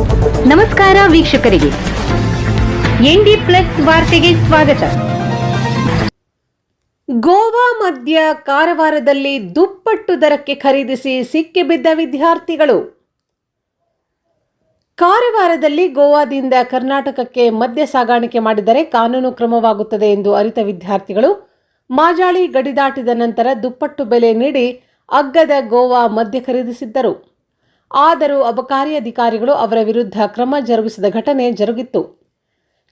ನಮಸ್ಕಾರ ವೀಕ್ಷಕರಿಗೆ. ND plus ವಾರ್ತೆಗೆ ಸ್ವಾಗತ. ಗೋವಾ ಮಧ್ಯ ಕಾರವಾರದಲ್ಲಿ ದುಪ್ಪಟ್ಟು ದರಕ್ಕೆ ಖರೀದಿಸಿ ಸಿಕ್ಕಿಬಿದ್ದ ವಿದ್ಯಾರ್ಥಿಗಳು. ಕಾರವಾರದಲ್ಲಿ ಗೋವಾದಿಂದ ಕರ್ನಾಟಕಕ್ಕೆ ಮದ್ಯ ಸಾಗಾಣಿಕೆ ಮಾಡಿದರೆ ಕಾನೂನು ಕ್ರಮವಾಗುತ್ತದೆ ಎಂದು ಅರಿತ ವಿದ್ಯಾರ್ಥಿಗಳು. ಮಾಜಾಳಿ ಗಡಿದಾಟಿದ ನಂತರ ದುಪ್ಪಟ್ಟು ಬೆಲೆ ನೀಡಿ ಅಗ್ಗದ ಗೋವಾ ಮದ್ಯ ಖರೀದಿಸಿದ್ದರು. ಆದರೂ ಅಬಕಾರಿ ಅಧಿಕಾರಿಗಳು ಅವರ ವಿರುದ್ಧ ಕ್ರಮ ಜರುಗಿಸಿದ ಘಟನೆ ಜರುಗಿತ್ತು.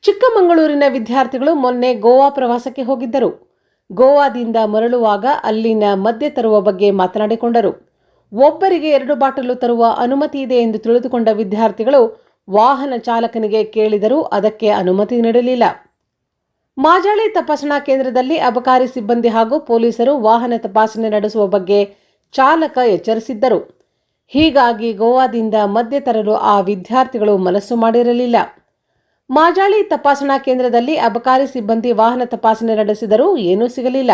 ಚಿಕ್ಕಮಗಳೂರಿನ ವಿದ್ಯಾರ್ಥಿಗಳು ಮೊನ್ನೆ ಗೋವಾ ಪ್ರವಾಸಕ್ಕೆ ಹೋಗಿದ್ದರು. ಗೋವಾದಿಂದ ಮರಳುವಾಗ ಅಲ್ಲಿನ ಮದ್ಯ ತರುವ ಬಗ್ಗೆ ಮಾತನಾಡಿಕೊಂಡರು. ಒಬ್ಬರಿಗೆ ಎರಡು ಬಾಟಲು ತರುವ ಅನುಮತಿ ಇದೆ ಎಂದು ತಿಳಿದುಕೊಂಡ ವಿದ್ಯಾರ್ಥಿಗಳು ವಾಹನ ಚಾಲಕನಿಗೆ ಕೇಳಿದರೂ ಅದಕ್ಕೆ ಅನುಮತಿ ನೀಡಲಿಲ್ಲ. ಮಾಜಾಳಿ ತಪಾಸಣಾ ಕೇಂದ್ರದಲ್ಲಿ ಅಬಕಾರಿ ಸಿಬ್ಬಂದಿ ಹಾಗೂ ಪೊಲೀಸರು ವಾಹನ ತಪಾಸಣೆ ನಡೆಸುವ ಬಗ್ಗೆ ಚಾಲಕ ಎಚ್ಚರಿಸಿದ್ದರು. ಹೀಗಾಗಿ ಗೋವಾದಿಂದ ಮದ್ಯ ತರಲು ಆ ವಿದ್ಯಾರ್ಥಿಗಳು ಮನಸ್ಸು ಮಾಡಿರಲಿಲ್ಲ. ಮಾಜಾಳಿ ತಪಾಸಣಾ ಕೇಂದ್ರದಲ್ಲಿ ಅಬಕಾರಿ ಸಿಬ್ಬಂದಿ ವಾಹನ ತಪಾಸಣೆ ನಡೆಸಿದರೂ ಏನೂ ಸಿಗಲಿಲ್ಲ.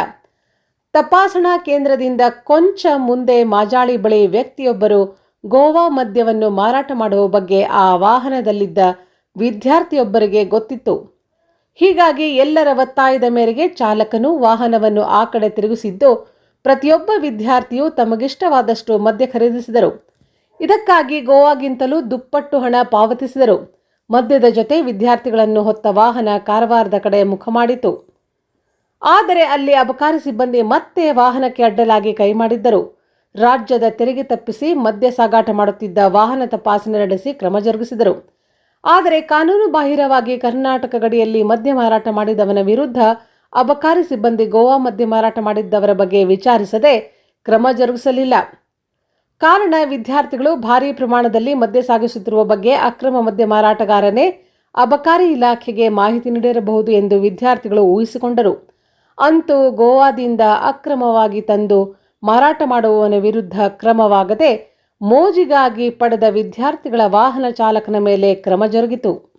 ತಪಾಸಣಾ ಕೇಂದ್ರದಿಂದ ಕೊಂಚ ಮುಂದೆ ಮಾಜಾಳಿ ಬಳಿ ವ್ಯಕ್ತಿಯೊಬ್ಬರು ಗೋವಾ ಮದ್ಯವನ್ನು ಮಾರಾಟ ಮಾಡುವ ಬಗ್ಗೆ ಆ ವಾಹನದಲ್ಲಿದ್ದ ವಿದ್ಯಾರ್ಥಿಯೊಬ್ಬರಿಗೆ ಗೊತ್ತಿತ್ತು. ಹೀಗಾಗಿ ಎಲ್ಲರ ಒತ್ತಾಯದ ಮೇರೆಗೆ ಚಾಲಕನು ವಾಹನವನ್ನು ಆ ಕಡೆ ತಿರುಗಿಸಿದ್ದು, ಪ್ರತಿಯೊಬ್ಬ ವಿದ್ಯಾರ್ಥಿಯು ತಮಗಿಷ್ಟವಾದಷ್ಟು ಮದ್ಯ ಖರೀದಿಸಿದರು. ಇದಕ್ಕಾಗಿ ಗೋವಾಗಿಂತಲೂ ದುಪ್ಪಟ್ಟು ಹಣ ಪಾವತಿಸಿದರು. ಮದ್ಯದ ಜೊತೆ ವಿದ್ಯಾರ್ಥಿಗಳನ್ನು ಹೊತ್ತ ವಾಹನ ಕಾರವಾರದ ಕಡೆ ಮುಖ ಮಾಡಿತು ಆದರೆ ಅಲ್ಲಿ ಅಬಕಾರಿ ಸಿಬ್ಬಂದಿ ಮತ್ತೆ ವಾಹನಕ್ಕೆ ಅಡ್ಡಲಾಗಿ ಕೈ ಮಾಡಿದ್ದರು. ರಾಜ್ಯದ ತೆರಿಗೆ ತಪ್ಪಿಸಿ ಮದ್ಯ ಸಾಗಾಟ ಮಾಡುತ್ತಿದ್ದ ವಾಹನ ತಪಾಸಣೆ ನಡೆಸಿ ಕ್ರಮ ಜರುಗಿಸಿದರು. ಆದರೆ ಕಾನೂನು ಬಾಹಿರವಾಗಿ ಕರ್ನಾಟಕ ಗಡಿಯಲ್ಲಿ ಮದ್ಯ ಮಾರಾಟ ಮಾಡಿದವನ ವಿರುದ್ಧ ಅಬಕಾರಿ ಸಿಬ್ಬಂದಿ ಗೋವಾ ಮದ್ಯ ಮಾರಾಟ ಮಾಡಿದ್ದವರ ಬಗ್ಗೆ ವಿಚಾರಿಸದೆ ಕ್ರಮ ಜರುಗಿಸಲಿಲ್ಲ. ಕಾರಣ, ವಿದ್ಯಾರ್ಥಿಗಳು ಭಾರೀ ಪ್ರಮಾಣದಲ್ಲಿ ಮದ್ಯ ಸಾಗಿಸುತ್ತಿರುವ ಬಗ್ಗೆ ಅಕ್ರಮ ಮದ್ಯ ಮಾರಾಟಗಾರನೇ ಅಬಕಾರಿ ಇಲಾಖೆಗೆ ಮಾಹಿತಿ ನೀಡಿರಬಹುದು ಎಂದು ವಿದ್ಯಾರ್ಥಿಗಳು ಊಹಿಸಿಕೊಂಡರು. ಅಂತೂ ಗೋವಾದಿಂದ ಅಕ್ರಮವಾಗಿ ತಂದು ಮಾರಾಟ ಮಾಡುವವನ ವಿರುದ್ಧ ಕ್ರಮವಾಗದೆ ಮೋಜಿಗಾಗಿ ಪಡೆದ ವಿದ್ಯಾರ್ಥಿಗಳ ವಾಹನ ಚಾಲಕನ ಮೇಲೆ ಕ್ರಮ ಜರುಗಿತು.